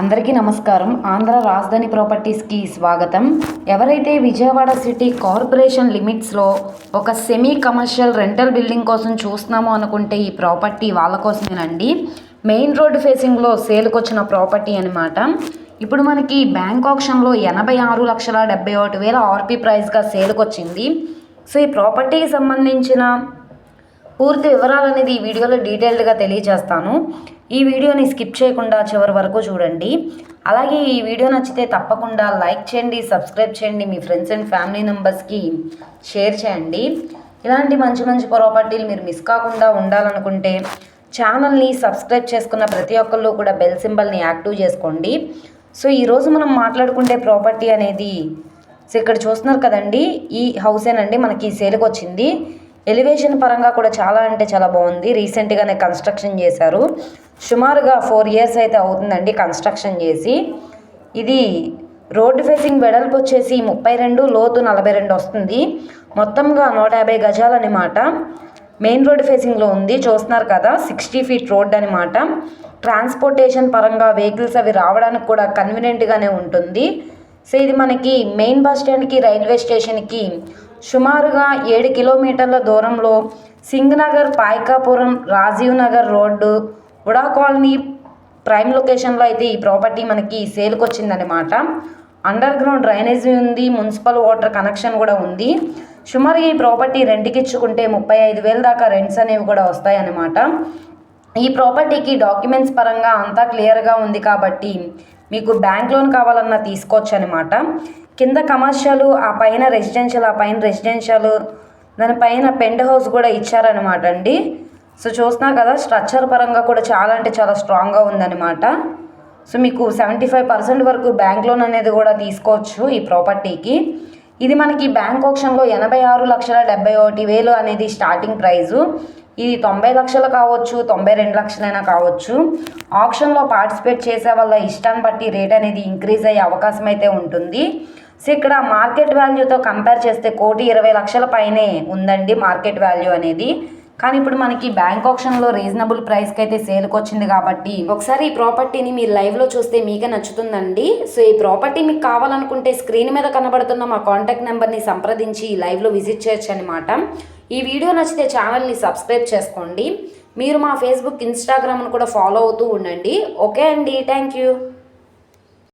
అందరికీ నమస్కారం. ఆంధ్ర రాజధాని ప్రాపర్టీస్కి స్వాగతం. ఎవరైతే విజయవాడ సిటీ కార్పొరేషన్ లిమిట్స్లో ఒక సెమీ కమర్షియల్ రెంటల్ బిల్డింగ్ కోసం చూస్తున్నామో అనుకుంటే ఈ ప్రాపర్టీ వాళ్ళ కోసమేనండి. మెయిన్ రోడ్ ఫేసింగ్లో సేల్కి వచ్చిన ప్రాపర్టీ అనమాట ఇప్పుడు మనకి బ్యాంక్ ఆప్షన్లో ఎనభై ఆరు లక్షల డెబ్బై ఒకటి వేల ఆర్పీ ప్రైస్గా సేల్కి వచ్చింది సో ఈ ప్రాపర్టీకి సంబంధించిన పూర్తి వివరాలు అనేది ఈ వీడియోలో డీటెయిల్డ్గా తెలియజేస్తాను. ఈ వీడియోని స్కిప్ చేయకుండా చివరి వరకు చూడండి. అలాగే ఈ వీడియో నచ్చితే తప్పకుండా లైక్ చేయండి సబ్స్క్రైబ్ చేయండి మీ ఫ్రెండ్స్ అండ్ ఫ్యామిలీ మెంబర్స్కి షేర్ చేయండి. ఇలాంటి మంచి మంచి ప్రాపర్టీలు మీరు మిస్ కాకుండా ఉండాలనుకుంటే ఛానల్ని సబ్స్క్రైబ్ చేసుకున్న ప్రతి ఒక్కళ్ళు కూడా బెల్ సింబల్ని యాక్టివ్ చేసుకోండి. సో ఈరోజు మనం మాట్లాడుకుంటే ప్రాపర్టీ అనేది సో ఇక్కడ చూస్తున్నారు కదండి ఈ హౌసేనండి మనకి సేల్కి వచ్చింది. ఎలివేషన్ పరంగా కూడా చాలా అంటే చాలా బాగుంది. రీసెంట్గానే కన్స్ట్రక్షన్ చేశారు. సుమారుగా ఫోర్ ఇయర్స్ అయితే అవుతుందండి కన్స్ట్రక్షన్ చేసి. ఇది రోడ్డు ఫేసింగ్ వెడల్పు వచ్చేసి ముప్పై రెండు లోతు నలభై రెండు వస్తుంది. మొత్తంగా నూట యాభై గజాలన్నమాట మెయిన్ రోడ్ ఫేసింగ్లో ఉంది. చూస్తున్నారు కదా సిక్స్టీ ఫీట్ రోడ్ అనమాట ట్రాన్స్పోర్టేషన్ పరంగా వెహికల్స్ అవి రావడానికి కూడా కన్వీనియంట్గానే ఉంటుంది. సో ఇది మనకి మెయిన్ బస్ స్టాండ్కి రైల్వే స్టేషన్కి సుమారుగా ఏడు కిలోమీటర్ల దూరంలో Singhnagar Payakapuram Rajiv Nagar road UDA colony prime లొకేషన్లో అయితే ఈ ప్రాపర్టీ మనకి సేల్కి వచ్చిందనమాట అండర్ గ్రౌండ్ డ్రైనేజీ ఉంది మున్సిపల్ వాటర్ కనెక్షన్ కూడా ఉంది. సుమారుగా ఈ ప్రాపర్టీ రెంట్కి ఇచ్చుకుంటే ముప్పై ఐదు వేల దాకా రెంట్స్ అనేవి కూడా వస్తాయన్నమాట. ఈ ప్రాపర్టీకి డాక్యుమెంట్స్ పరంగా అంతా క్లియర్గా ఉంది కాబట్టి మీకు బ్యాంక్ లోన్ కావాలన్నా తీసుకోవచ్చు అనమాట కింద కమర్షియల్ ఆ పైన రెసిడెన్షియల్ ఆ పైన రెసిడెన్షియల్ దానిపైన పెంట్ హౌస్ కూడా ఇచ్చారనమాట అండి. సో చూసినా కదా స్ట్రక్చర్ పరంగా కూడా చాలా అంటే చాలా స్ట్రాంగ్గా ఉందన్నమాట. సో మీకు సెవెంటీ ఫైవ్ పర్సెంట్ వరకు బ్యాంక్ లోన్ అనేది కూడా తీసుకోవచ్చు ఈ ప్రాపర్టీకి. ఇది మనకి బ్యాంక్ ఆప్షన్లో ఎనభై ఆరు లక్షల డెబ్బై ఒకటి వేలు అనేది స్టార్టింగ్ ప్రైజు. ఇది తొంభై లక్షలు కావచ్చు తొంభై రెండు లక్షలైనా కావచ్చు. ఆప్షన్లో పార్టిసిపేట్ చేసే వాళ్ళ ఇష్టాన్ని బట్టి రేట్ అనేది ఇంక్రీజ్ అయ్యే అవకాశం అయితే ఉంటుంది. సో ఇక్కడ మార్కెట్ వాల్యూతో కంపేర్ చేస్తే కోటి ఇరవై లక్షల పైనే ఉందండి మార్కెట్ వాల్యూ అనేది. కానీ ఇప్పుడు మనకి బ్యాంక్ ఆప్షన్లో రీజనబుల్ ప్రైస్కి అయితే సేల్కి వచ్చింది కాబట్టి ఒకసారి ఈ ప్రాపర్టీని మీరు లైవ్లో చూస్తే మీకే నచ్చుతుందండి. సో ఈ ప్రాపర్టీ మీకు కావాలనుకుంటే స్క్రీన్ మీద కనబడుతున్న మా కాంటాక్ట్ నెంబర్ని సంప్రదించి లైవ్లో విజిట్ చేయొచ్చు అనమాట ఈ వీడియో నచ్చితే ఛానల్ని సబ్స్క్రైబ్ చేసుకోండి. మీరు మా ఫేస్బుక్ ఇన్స్టాగ్రామ్ను కూడా ఫాలో అవుతూ ఉండండి. ఓకే అండి. Thank you